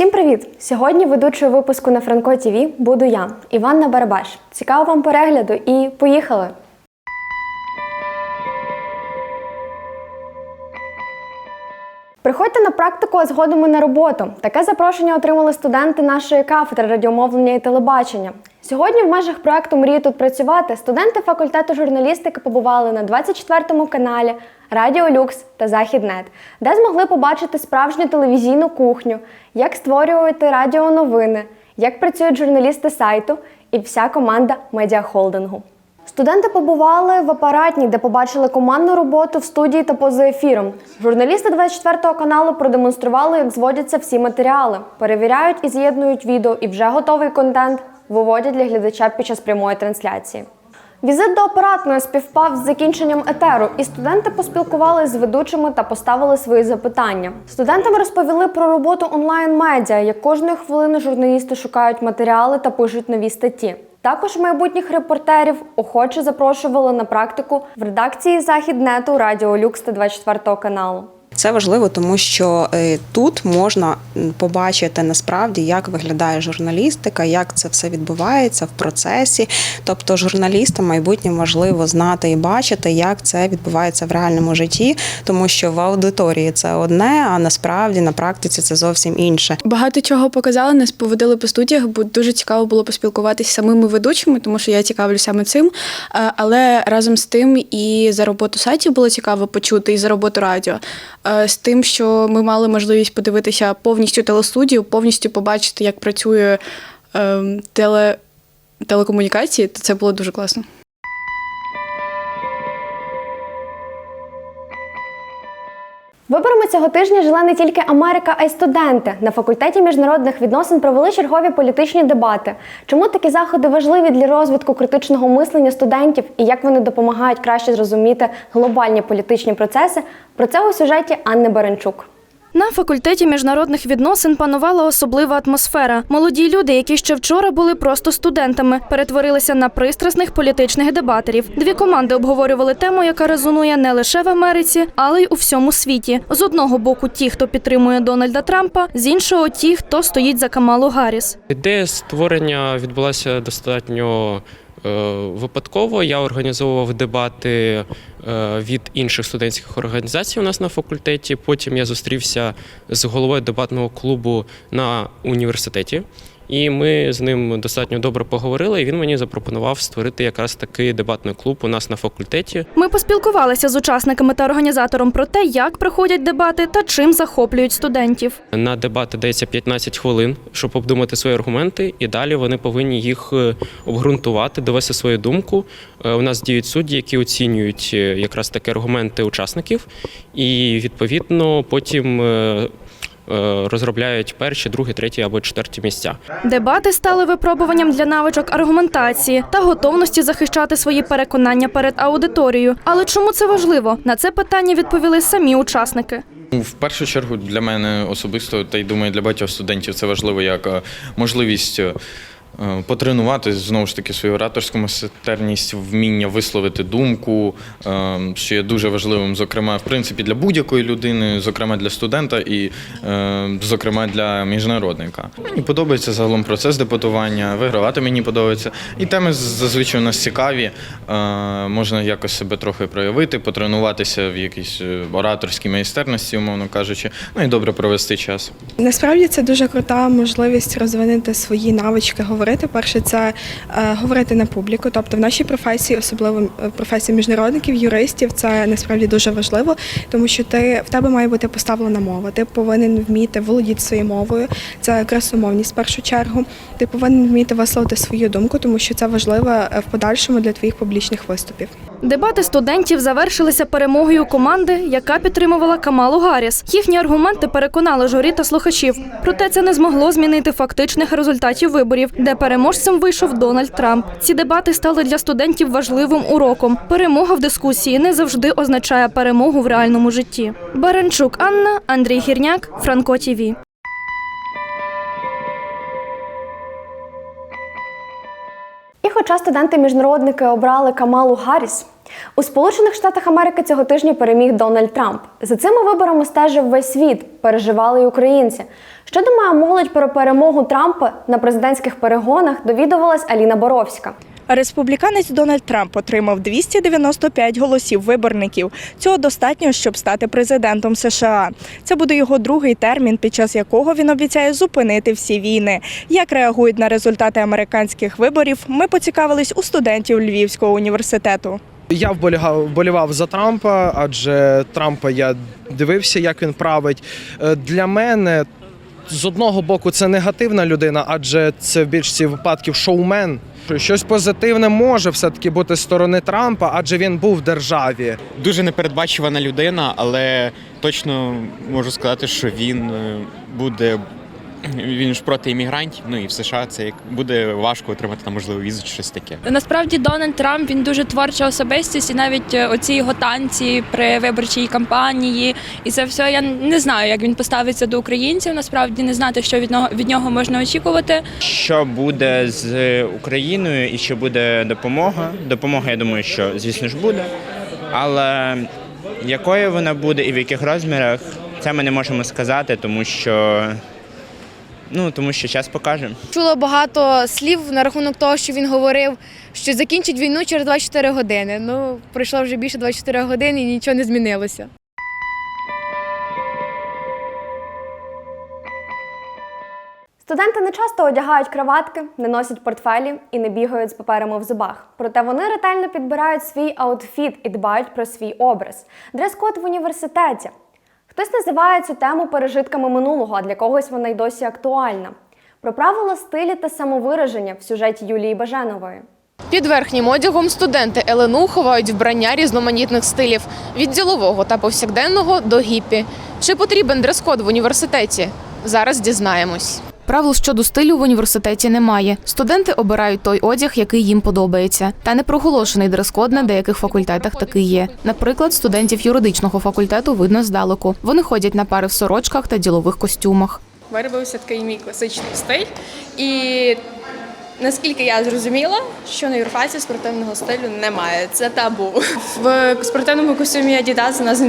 Усім привіт! Сьогодні ведучою випуску на Франко ТВ буду я, Іванна Барабаш. Цікаво вам перегляду і поїхали! Приходьте на практику, а згодом і на роботу. Таке запрошення отримали студенти нашої кафедри радіомовлення і телебачення. Сьогодні в межах проекту Мрії тут працювати студенти факультету журналістики побували на 24-му каналі Радіо Люкс та Західнет, де змогли побачити справжню телевізійну кухню, як створювати радіоновини, як працюють журналісти сайту і вся команда медіахолдингу. Студенти побували в апаратній, де побачили командну роботу в студії та поза ефіром. Журналісти 24-го каналу продемонстрували, як зводяться всі матеріали, перевіряють і з'єднують відео, і вже готовий контент виводять для глядача під час прямої трансляції. Візит до апаратної співпав з закінченням етеру, і студенти поспілкувалися з ведучими та поставили свої запитання. Студентам розповіли про роботу онлайн-медіа, як кожної хвилини журналісти шукають матеріали та пишуть нові статті. Також майбутніх репортерів охоче запрошували на практику в редакції Західнету Радіо Люкс та 24 каналу. Це важливо, тому що е, тут можна побачити насправді, як виглядає журналістика, як це все відбувається в процесі. Тобто, журналістам майбутнє важливо знати і бачити, як це відбувається в реальному житті, тому що в аудиторії це одне, а насправді на практиці це зовсім інше. Багато чого показали, нас поводили по студіях, бо дуже цікаво було поспілкуватися з самими ведучими, тому що я цікавлюся саме цим. Е, Але разом з тим і за роботу сайтів було цікаво почути, і за роботу радіо. Е, З тим, що ми мали можливість подивитися повністю телестудію, повністю побачити, як працює е, теле, телекомунікації, то це було дуже класно. Виборами цього тижня жила не тільки Америка, а й студенти. На факультеті міжнародних відносин провели чергові політичні дебати. Чому такі заходи важливі для розвитку критичного мислення студентів і як вони допомагають краще зрозуміти глобальні політичні процеси? Про це у сюжеті Анни Баранчук. На факультеті міжнародних відносин панувала особлива атмосфера. Молоді люди, які ще вчора були просто студентами, перетворилися на пристрасних політичних дебатерів. Дві команди обговорювали тему, яка резонує не лише в Америці, але й у всьому світі. З одного боку, ті, хто підтримує Дональда Трампа, з іншого ті, хто стоїть за Камалу Гарріс. Ідея створення відбулася достатньо випадково. Я організовував дебати е, від інших студентських організацій у нас на факультеті. Потім я зустрівся з головою дебатного клубу на університеті. І ми з ним достатньо добре поговорили. І він мені запропонував створити якраз такий дебатний клуб у нас на факультеті. Ми поспілкувалися з учасниками та організатором про те, як проходять дебати та чим захоплюють студентів. На дебати дається 15 хвилин, щоб обдумати свої аргументи, і далі вони повинні їх е, обґрунтувати, довести свою думку. Е, У нас діють судді, які оцінюють е, якраз такі аргументи учасників, і відповідно потім. Е, Розробляють перші, другі, треті або четверті місця. Дебати стали випробуванням для навичок аргументації та готовності захищати свої переконання перед аудиторією. Але чому це важливо? На це питання відповіли самі учасники. В першу чергу для мене особисто, та й думаю, для багатьох студентів це важливо як е, можливість е, потренувати знову ж таки свою ораторську майстерність, вміння висловити думку, е, що є дуже важливим, зокрема, в принципі, для будь-якої людини, зокрема для студента і, е, зокрема, для міжнародника. Мені подобається загалом процес дебатування, вигравати мені подобається. І теми зазвичай у нас цікаві. е, Можна якось себе трохи проявити, потренуватися в якійсь е, ораторській майстерності, умовно кажучи, ну і добре провести час. Насправді це дуже крута можливість розвинути свої навички говорити. Перше, це е, говорити на публіку. Тобто в нашій професії, особливо е, професії міжнародників, юристів, це насправді дуже важливо, тому що ти в тебе має бути поставлена мова. Ти повинен вміти володіти своєю мовою. Це красомовність в першу чергу. Ти повинен вміти висловити свою думку, тому що це важливо е, в подальшому для твоїх публічних виступів. Дебати студентів завершилися перемогою команди, яка підтримувала Камалу Гарріс. Їхні аргументи переконали журі та слухачів. Проте це не змогло змінити фактичних результатів виборів, де переможцем вийшов Дональд Трамп. Ці дебати стали для студентів важливим уроком. Перемога в дискусії не завжди означає перемогу в реальному житті. Баранчук Анна, Андрій Гірняк, Франко ТІВІ. І хоча студенти-міжнародники обрали Камалу Гарріс, У Сполучених Штатах Америки цього тижня переміг Дональд Трамп. За цими виборами стежив весь світ, переживали й українці. Що думає молодь про перемогу Трампа на президентських перегонах, довідувалась Аліна Боровська. Республіканець Дональд Трамп отримав 295 голосів виборників. Цього достатньо, щоб стати президентом США. Це буде його другий термін, під час якого він обіцяє зупинити всі війни. Як реагують на результати американських виборів? Ми поцікавились у студентів Львівського університету. Я вболівав, вболівав за Трампа, адже Трампа я дивився, як він править. Е, Для мене з одного боку це негативна людина, адже це в більшості випадків шоумен. Щось позитивне може все-таки бути з сторони Трампа, адже він був в державі. дуже непередбачувана людина, але точно можу сказати, що він е, буде. Він ж проти іммігрантів, ну і в США це як буде важко отримати там можливо візу чи щось таке. Насправді Дональд Трамп він дуже творча особистість, і навіть е, оці його танці при виборчій кампанії, і це все я не знаю, як він поставиться до українців. Насправді не знати, що від нього від нього можна очікувати. Що буде з Україною і чи буде допомога? Допомога, я думаю, що звісно ж буде. Але якою вона буде і в яких розмірах, це ми не можемо сказати, тому що ну тому що час покаже. Чула багато слів на рахунок того, що він говорив, що закінчить війну через 24 години. Ну, пройшло вже більше 24 години і нічого не змінилося. Студенти не часто одягають краватки, не носять портфелі і не бігають з паперами в зубах. Проте вони ретельно підбирають свій аутфіт і дбають про свій образ. Дрес-код в університеті. Хтось називає цю тему пережитками минулого, а для когось вона й досі актуальна. Про правила стилі та самовираження в сюжеті Юлії Баженової. Під верхнім одягом студенти ЛНУ ховають вбрання різноманітних стилів від ділового та повсякденного до гіпі. Чи потрібен дрес-код в університеті? Зараз дізнаємось. Правил щодо стилю в університеті немає. Студенти обирають той одяг, який їм подобається. Та не проголошений дрес-код на деяких факультетах такий є. Наприклад, студентів юридичного факультету видно здалеку. Вони ходять на пари в сорочках та ділових костюмах. виробився такий мій класичний стиль. І наскільки я зрозуміла, що на юрфаці спортивного стилю немає. Це табу. В спортивному костюмі Adidas у нас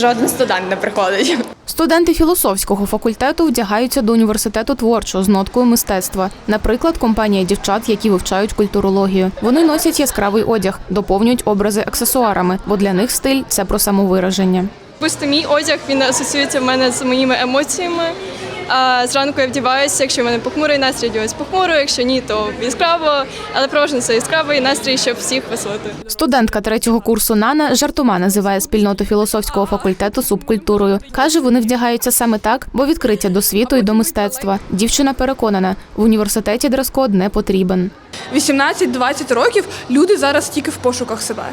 жоден студент не приходить. Студенти філософського факультету вдягаються до університету творчо з ноткою мистецтва. Наприклад, компанія дівчат, які вивчають культурологію. Вони носять яскравий одяг, доповнюють образи аксесуарами, бо для них стиль це про самовираження. Просто мій одяг він асоціюється в мене з моїми емоціями. А зранку я вдіваюся, якщо в мене похмурий настрій, вдіваюся похмуро, якщо ні, то яскраво, але переважно це яскравий настрій, щоб всіх веселити. Студентка третього курсу Нана жартома називає спільноту філософського факультету субкультурою. Каже, вони вдягаються саме так, бо відкриття до світу і до мистецтва. Дівчина переконана, в університеті дрес-код не потрібен. 18-20 років люди зараз тільки в пошуках себе.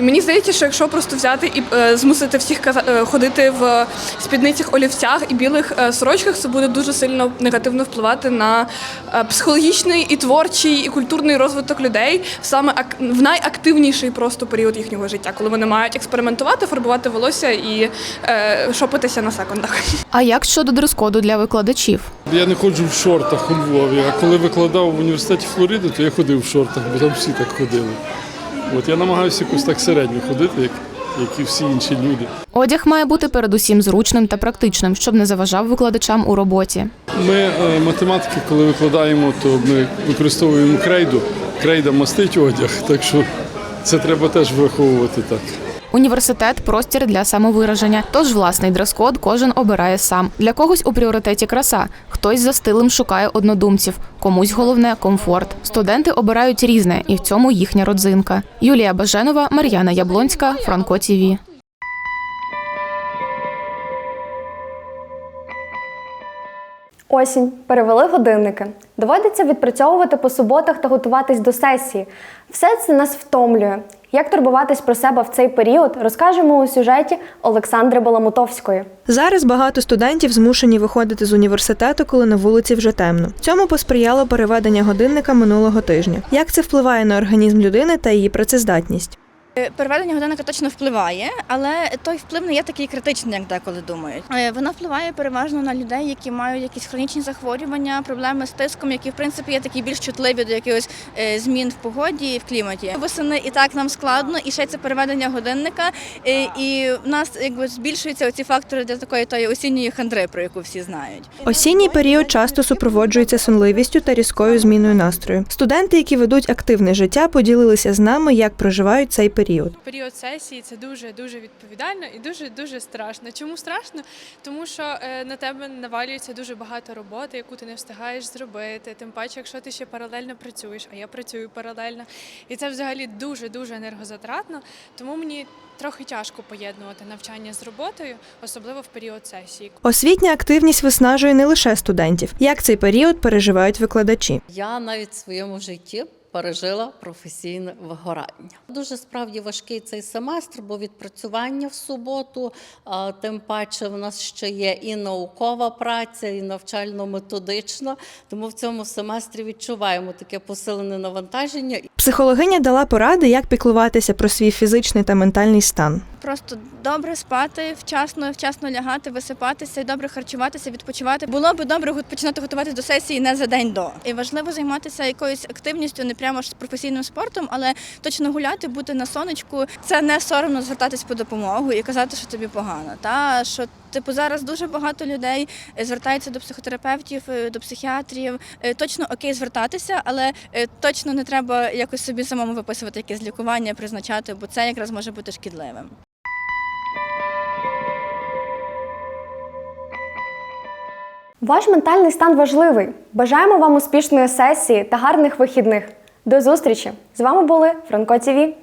І мені здається, що якщо просто взяти і е, змусити всіх каза- е, ходити в спідницях олівцях і білих е, сорочках, це буде дуже сильно негативно впливати на е, психологічний і творчий, і культурний розвиток людей саме ак- в найактивніший просто період їхнього життя, коли вони мають експериментувати, фарбувати волосся і е, шопитися на секундах. А як щодо дрес-коду для викладачів? Я не ходжу в шортах у Львові, а коли викладав в університеті Флориди, то я ходив в шортах, бо там всі так ходили. От я намагаюся якось так середньо ходити, як, як і всі інші люди. Одяг має бути передусім зручним та практичним, щоб не заважав викладачам у роботі. Ми е, математики, коли викладаємо, то ми використовуємо крейду. Крейда мастить одяг, так що це треба теж враховувати так. Університет простір для самовираження. Тож власний дрес-код кожен обирає сам. Для когось у пріоритеті краса, хтось за стилем шукає однодумців, комусь головне комфорт. Студенти обирають різне, і в цьому їхня родзинка. Юлія Баженова, Мар'яна Яблонська, Франко ТІВІ. Осінь. Перевели годинники. Доводиться відпрацьовувати по суботах та готуватись до сесії. Все це нас втомлює. Як турбуватись про себе в цей період, розкажемо у сюжеті Олександри Баламутовської. Зараз багато студентів змушені виходити з університету, коли на вулиці вже темно. Цьому посприяло переведення годинника минулого тижня. Як це впливає на організм людини та її працездатність? Е, Переведення годинника точно впливає, але той вплив не є такий критичний, як деколи думають. Е, Вона впливає переважно на людей, які мають якісь хронічні захворювання, проблеми з тиском, які в принципі є такі більш чутливі до якихось е, змін в погоді і в кліматі. Восени і так нам складно, і ще це переведення годинника. І в нас якби збільшуються оці фактори для такої тої осінньої хандри, про яку всі знають. Осінній період часто супроводжується сонливістю та різкою зміною настрою. Студенти, які ведуть активне життя, поділилися з нами, як проживають цей період. Період сесії це дуже дуже відповідально і дуже дуже страшно. Чому страшно? Тому що е, на тебе навалюється дуже багато роботи, яку ти не встигаєш зробити. Тим паче, якщо ти ще паралельно працюєш, а я працюю паралельно, і це взагалі дуже дуже енергозатратно. Тому мені трохи тяжко поєднувати навчання з роботою, особливо в період сесії. Освітня активність виснажує не лише студентів. Як цей період переживають викладачі? Я навіть в своєму житті пережила професійне вигорання. Дуже справді важкий цей семестр, бо відпрацювання в суботу, тим паче в нас ще є і наукова праця, і навчально-методична. Тому в цьому семестрі відчуваємо таке посилене навантаження. Психологиня дала поради, як піклуватися про свій фізичний та ментальний стан. Просто добре спати, вчасно, вчасно лягати, висипатися добре харчуватися, відпочивати. Було би добре починати готуватися до сесії не за день до. І важливо займатися якоюсь активністю, не прямо ж професійним спортом, але точно гуляти, бути на сонечку. Це не соромно звертатись по допомогу і казати, що тобі погано. Та що типу зараз дуже багато людей е, звертаються до психотерапевтів, е, до психіатрів. Е, Точно окей звертатися, але точно не треба якось собі самому виписувати якесь лікування, призначати, бо це якраз може бути шкідливим. Ваш ментальний стан важливий. Бажаємо вам успішної сесії та гарних вихідних. До зустрічі! З вами були Франко ТІВІ.